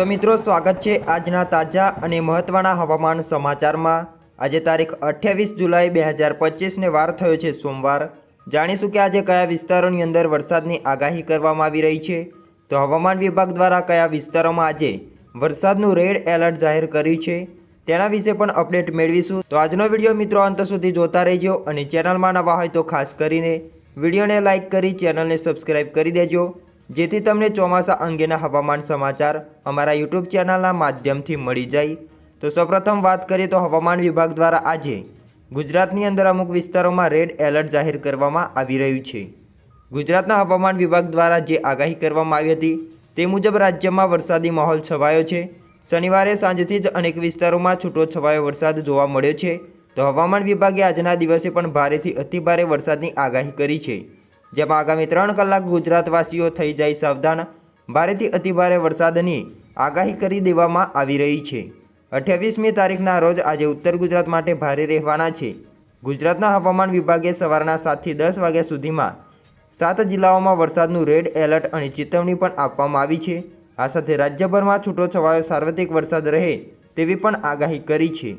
તો મિત્રો, સ્વાગત છે આજના તાજા અને મહત્ત્વના હવામાન સમાચારમાં. આજે તારીખ અઠ્યાવીસ જુલાઈ બે હજાર પચીસને વાર થયો છે સોમવાર. જાણીશું કે આજે કયા વિસ્તારોની અંદર વરસાદની આગાહી કરવામાં આવી રહી છે. તો હવામાન વિભાગ દ્વારા કયા વિસ્તારોમાં આજે વરસાદનું રેડ એલર્ટ જાહેર કર્યું છે, તેના વિશે પણ અપડેટ મેળવીશું. તો આજનો વીડિયો મિત્રો અંત સુધી જોતા રહેજો અને ચેનલમાં નવા હોય તો ખાસ કરીને વિડીયોને લાઇક કરી, ચેનલને સબસ્ક્રાઇબ કરી દેજો. જેથી તમને ચોમાસા અંગેના હવામાન સમાચાર અમારા યુટ્યુબ ચેનલના માધ્યમથી મળી જાય. તો સૌપ્રથમ વાત કરીએ તો હવામાન વિભાગ દ્વારા આજે ગુજરાતની અંદર અમુક વિસ્તારોમાં રેડ એલર્ટ જાહેર કરવામાં આવી રહ્યું છે. ગુજરાતના હવામાન વિભાગ દ્વારા જે આગાહી કરવામાં આવી હતી તે મુજબ રાજ્યમાં વરસાદી માહોલ છવાયો છે. શનિવારે સાંજથી જ અનેક વિસ્તારોમાં છૂટો છવાયો વરસાદ જોવા મળ્યો છે. તો હવામાન વિભાગે આજના દિવસે પણ ભારેથી અતિભારે વરસાદની આગાહી કરી છે. જેમાં આગામી ત્રણ કલાક ગુજરાતવાસીઓ થઈ જાય સાવધાન. ભારેથી અતિભારે વરસાદની આગાહી કરી દેવામાં આવી રહી છે. અઠ્યાવીસમી તારીખના રોજ આજે ઉત્તર ગુજરાત માટે ભારે રહેવાના છે. ગુજરાતના હવામાન વિભાગે સવારના સાતથી દસ વાગ્યા સુધીમાં સાત જિલ્લાઓમાં વરસાદનું રેડ એલર્ટ અને ચેતવણી પણ આપવામાં આવી છે. આ સાથે રાજ્યભરમાં છૂટો છવાયો સાર્વત્રિક વરસાદ રહે તેવી પણ આગાહી કરી છે.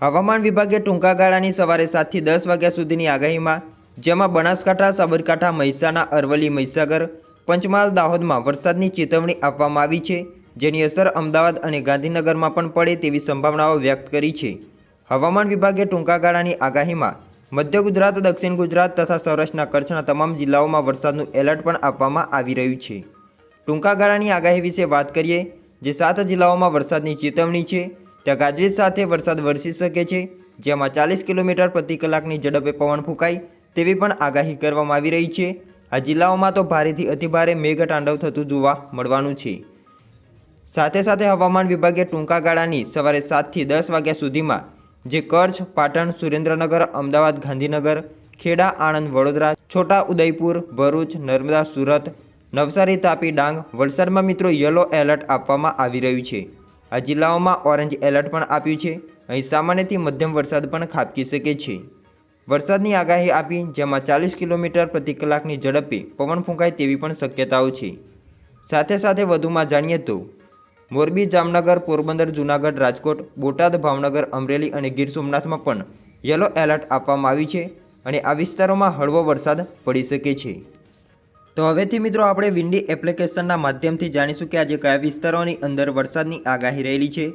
હવામાન વિભાગે ટૂંકા ગાળાની સવારે સાતથી દસ વાગ્યા સુધીની આગાહીમાં જેમાં બનાસકાંઠા, સાબરકાંઠા, મહેસાણા, અરવલ્લી, મહીસાગર, પંચમહાલ, દાહોદમાં વરસાદની ચેતવણી આપવામાં આવી છે, જેની અસર અમદાવાદ અને ગાંધીનગરમાં પણ પડે તેવી સંભાવનાઓ વ્યક્ત કરી છે. હવામાન વિભાગે ટૂંકા ગાળાની આગાહીમાં મધ્ય ગુજરાત, દક્ષિણ ગુજરાત તથા સૌરાષ્ટ્રના કચ્છના તમામ જિલ્લાઓમાં વરસાદનું એલર્ટ પણ આપવામાં આવી રહ્યું છે. ટૂંકા ગાળાની આગાહી વિશે વાત કરીએ, જે સાત જિલ્લાઓમાં વરસાદની ચેતવણી છે, ત્યાં ગાજવીજ સાથે વરસાદ વરસી શકે છે, જેમાં ચાલીસ કિલોમીટર પ્રતિ કલાકની ઝડપે પવન ફૂંકાય તેવી પણ આગાહી કરવામાં આવી રહી છે. આ જિલ્લાઓમાં તો ભારેથી અતિભારે મેઘતાંડવ થતું જોવા મળવાનું છે. સાથે સાથે હવામાન વિભાગે ટૂંકા ગાળાની સવારે સાતથી દસ વાગ્યા સુધીમાં જે કચ્છ, પાટણ, સુરેન્દ્રનગર, અમદાવાદ, ગાંધીનગર, ખેડા, આણંદ, વડોદરા, છોટા ઉદયપુર, ભરૂચ, નર્મદા, સુરત, નવસારી, તાપી, ડાંગ, વલસાડમાં મિત્રો યલો એલર્ટ આપવામાં આવી રહ્યું છે. આ જિલ્લાઓમાં ઓરેન્જ એલર્ટ પણ આપ્યું છે. અહીં સામાન્યથી મધ્યમ વરસાદ પણ ખાબકી શકે છે. વરસાદની આગાહી આપી, જેમાં ચાલીસ કિલોમીટર પ્રતિ કલાકની ઝડપે પવન ફૂંકાય તેવી પણ શક્યતાઓ છે. સાથે સાથે વધુમાં જાણીએ તો, મોરબી, જામનગર, પોરબંદર, જૂનાગઢ, રાજકોટ, બોટાદ, ભાવનગર, અમરેલી અને ગીર સોમનાથમાં પણ યલો એલર્ટ આપવામાં આવી છે અને આ વિસ્તારોમાં હળવો વરસાદ પડી શકે છે. તો હવેથી મિત્રો આપણે વિન્ડી એપ્લિકેશનના માધ્યમથી જાણીશું કે આજે કયા વિસ્તારોની અંદર વરસાદની આગાહી રહેલી છે.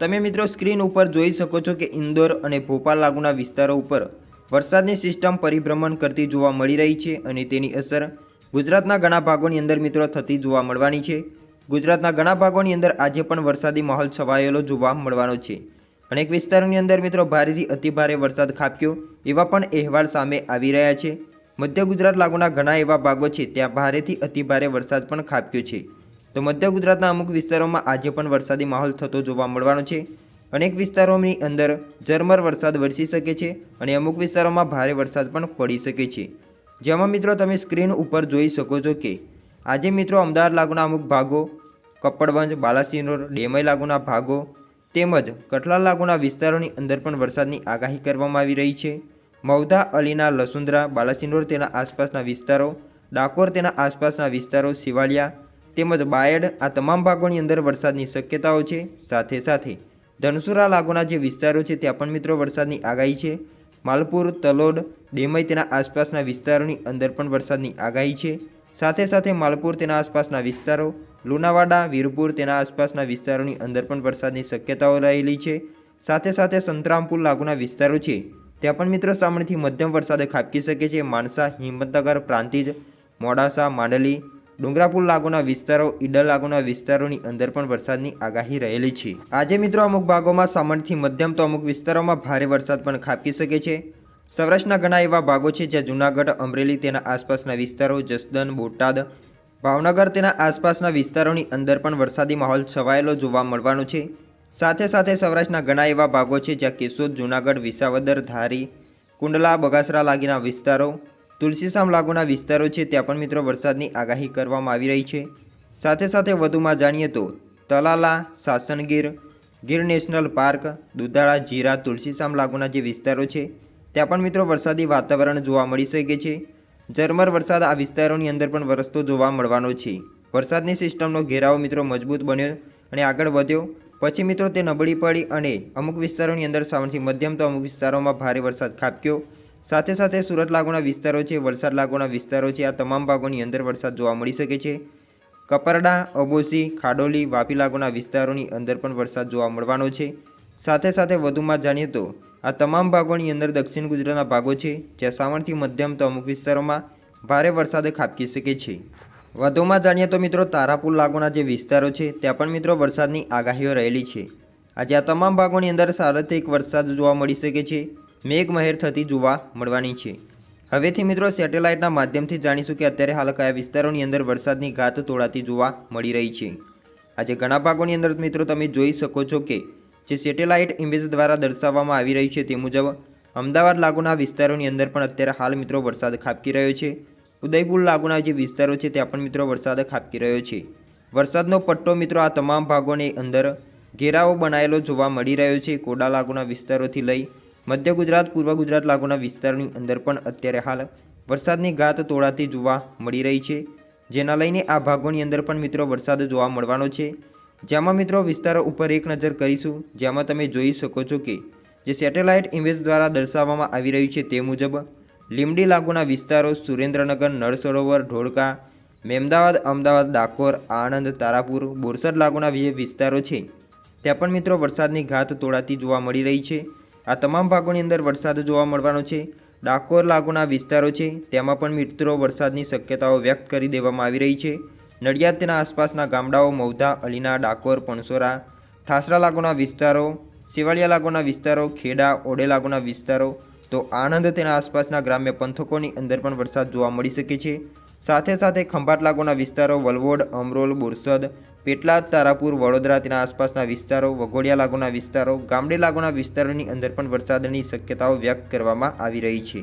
તમે મિત્રો સ્ક્રીન ઉપર જોઈ શકો છો કે ઇન્દોર અને ભોપાલ લાગુના વિસ્તારો ઉપર વરસાદની સિસ્ટમ પરિભ્રમણ કરતી જોવા મળી રહી છે અને તેની અસર ગુજરાતના ઘણા ભાગોની અંદર મિત્રો થતી જોવા મળવાની છે. ગુજરાતના ઘણા ભાગોની અંદર આજે પણ વરસાદી માહોલ છવાયેલો જોવા મળવાનો છે. અનેક વિસ્તારોની અંદર મિત્રો ભારેથી અતિભારે વરસાદ ખાબક્યો એવા પણ અહેવાલ સામે આવી રહ્યા છે. મધ્ય ગુજરાત લાગુના ઘણા એવા ભાગો છે ત્યાં ભારેથી અતિભારે વરસાદ પણ ખાબક્યો છે. તો મધ્ય ગુજરાતના અમુક વિસ્તારોમાં આજે પણ વરસાદી માહોલ થતો જોવા મળવાનો છે. અનેક વિસ્તારોની અંદર ઝરમર વરસાદ વરસી શકે છે અને અમુક વિસ્તારોમાં ભારે વરસાદ પણ પડી શકે છે. જેમાં મિત્રો તમે સ્ક્રીન ઉપર જોઈ શકો છો કે આજે મિત્રો અમદાવાદ લાગુના અમુક ભાગો કપડવંજ બાલાસિનોર ડેમઈ લાગુના ભાગો તેમજ કઠલાલ લાગુના વિસ્તારોની અંદર પણ વરસાદની આગાહી કરવામાં આવી રહી છે. મૌધા અલીના, લસુંદરા, બાલાસિનોર તેના આસપાસના વિસ્તારો, ડાકોર તેના આસપાસના વિસ્તારો, શિવાલિયા તેમજ બાયડ આ તમામ ભાગોની અંદર વરસાદની શક્યતાઓ છે. સાથે સાથે ધનસુરા લાગુના જે વિસ્તારો છે, ત્યાં પણ મિત્રો વરસાદની આગાહી છે. માલપુર તલોડ ડેમઈ તેના આસપાસના વિસ્તારોની અંદર પણ વરસાદની આગાહી છે. સાથે સાથે માલપુર તેના આસપાસના વિસ્તારો, લુણાવાડા, વીરપુર તેના આસપાસના વિસ્તારોની અંદર પણ વરસાદની શક્યતાઓ રહેલી છે. સાથે સાથે સંતરામપુર લાગુના વિસ્તારો છે, ત્યાં પણ મિત્રો સામાન્યથી મધ્યમ વરસાદ ખાબકી શકે છે. માણસા, હિંમતનગર, પ્રાંતિજ, મોડાસા, માંડલી ડુંગરાપુર લાગુના વિસ્તારો, ઈડર લાગુના વિસ્તારોની અંદર પણ વરસાદની આગાહી રહેલી છે. આજે મિત્રો અમુક ભાગોમાં સામાન્યથી મધ્યમ તો અમુક વિસ્તારોમાં ભારે વરસાદ પણ ખાબકી શકે છે. સૌરાષ્ટ્રના ઘણા એવા ભાગો છે જ્યાં જૂનાગઢ, અમરેલી તેના આસપાસના વિસ્તારો જસદન બોટાદ, ભાવનગર તેના આસપાસના વિસ્તારોની અંદર પણ વરસાદી માહોલ છવાયેલો જોવા મળવાનો છે. સાથે સાથે સૌરાષ્ટ્રના ઘણા એવા ભાગો છે જ્યાં કેશોદ, જૂનાગઢ, વિસાવદર, ધારી, કુંડલા, બગાસરા લાગીના વિસ્તારો તુલસીસામ લાગુના વિસ્તારો છે, ત્યાં પણ મિત્રો વરસાદની આગાહી કરવામાં આવી રહી છે. સાથે સાથે વધુમાં જાણીએ તો તલાલા, સાસણગીર, ગીર નેશનલ પાર્ક, દુધાળા, જીરા તુલસીશામ લાગુના જે વિસ્તારો છે, ત્યાં પણ મિત્રો વરસાદી વાતાવરણ જોવા મળી શકે છે. ઝરમર વરસાદ આ વિસ્તારોની અંદર પણ વરસતો જોવા મળવાનો છે. વરસાદની સિસ્ટમનો ઘેરાવો મિત્રો મજબૂત બન્યો અને આગળ વધ્યો. પછી મિત્રો તે નબળી પડી અને અમુક વિસ્તારોની અંદર સામાન્યથી મધ્યમ તો અમુક વિસ્તારોમાં ભારે વરસાદ ખાબક્યો. સાથે સાથે સુરત લાગુના વિસ્તારો છે, વલસાડ લાગુના વિસ્તારો છે, આ તમામ ભાગોની અંદર વરસાદ જોવા મળી શકે છે. કપરડા અબોસી ખાડોલી, વાપી લાગુના વિસ્તારોની અંદર પણ વરસાદ જોવા મળવાનો છે. સાથે સાથે વધુમાં જાણીએ તો, આ તમામ ભાગોની અંદર દક્ષિણ ગુજરાતના ભાગો છે, જ્યાં સાવણથી મધ્યમ તો અમુક વિસ્તારોમાં ભારે વરસાદ ખાબકી શકે છે. વધુમાં જાણીએ તો મિત્રો, તારાપુર લાગુના જે વિસ્તારો છે, ત્યાં પણ મિત્રો વરસાદની આગાહીઓ રહેલી છે. આજે આ તમામ ભાગોની અંદર સાર્વત્રિક વરસાદ જોવા મળી શકે છે. મેઘમહેર થતી જોવા મળવાની છે. હવેથી મિત્રો સેટેલાઇટના માધ્યમથી જાણીશું કે અત્યારે હાલ કયા વિસ્તારોની અંદર વરસાદની ઘાત તોડાતી જોવા મળી રહી છે. આજે ઘણા ભાગોની અંદર મિત્રો તમે જોઈ શકો છો કે જે સેટેલાઇટ ઇમેજ દ્વારા દર્શાવવામાં આવી રહ્યું છે તે મુજબ અમદાવાદ લાગુના વિસ્તારોની અંદર પણ અત્યારે હાલ મિત્રો વરસાદ ખાબકી રહ્યો છે. ઉદયપુર લાગુના જે વિસ્તારો છે ત્યાં પણ મિત્રો વરસાદ ખાબકી રહ્યો છે. વરસાદનો પટ્ટો મિત્રો આ તમામ ભાગોની અંદર ઘેરાવો બનાવેલો જોવા મળી રહ્યો છે. કોડા લાગુના વિસ્તારોથી લઈ મધ્ય ગુજરાત, પૂર્વ ગુજરાત લાગુના વિસ્તારની અંદર પણ અત્યારે હાલ વરસાદની ગાત તોડાતી જોવા મળી રહી છે. જેના લઈને આ ભાગોની અંદર પણ મિત્રો વરસાદ જોવા મળવાનો છે. જેમાં મિત્રો વિસ્તારો ઉપર એક નજર કરીશું. જેમાં તમે જોઈ શકો છો કે જે સેટેલાઇટ ઇમેજ દ્વારા દર્શાવવામાં આવી રહ્યું છે તે મુજબ લીમડી લાગુના વિસ્તારો સુરેન્દ્રનગર નળ સરોવર ઢોળકા, મેમદાવાદ, અમદાવાદ, ડાકોર, આણંદ, તારાપુર, બોરસદ લાગુના વિસ્તારો છે. ત્યાં પણ મિત્રો વરસાદની ઘાત તોડાતી જોવા મળી રહી છે. આ તમામ ભાગોની અંદર વરસાદ જોવા મળવાનો છે. ડાકોર લાગુના વિસ્તારો છે, તેમાં પણ મિત્રો વરસાદની શક્યતાઓ વ્યક્ત કરી દેવામાં આવી રહી છે. નડિયાદ તેના આસપાસના ગામડાઓ મૌધા અલીના, ડાકોર, પણસોરા, ઠાસરા લાગુના વિસ્તારો સેવાળિયા લાગુના વિસ્તારો, ખેડા, ઓડે લાગુના વિસ્તારો, તો આણંદ તેના આસપાસના ગ્રામ્ય પંથકોની અંદર પણ વરસાદ જોવા મળી શકે છે. સાથે સાથે ખંભાત લાગુના વિસ્તારો વલવોડ, અમરોલ, બોરસદ પેટલાદ, તારાપુર, વડોદરા તેના આસપાસના વિસ્તારો, વઘોડિયા લાગુના વિસ્તારો, ગામડે લાગુના વિસ્તારોની અંદર પણ વરસાદની શક્યતાઓ વ્યક્ત કરવામાં આવી રહી છે.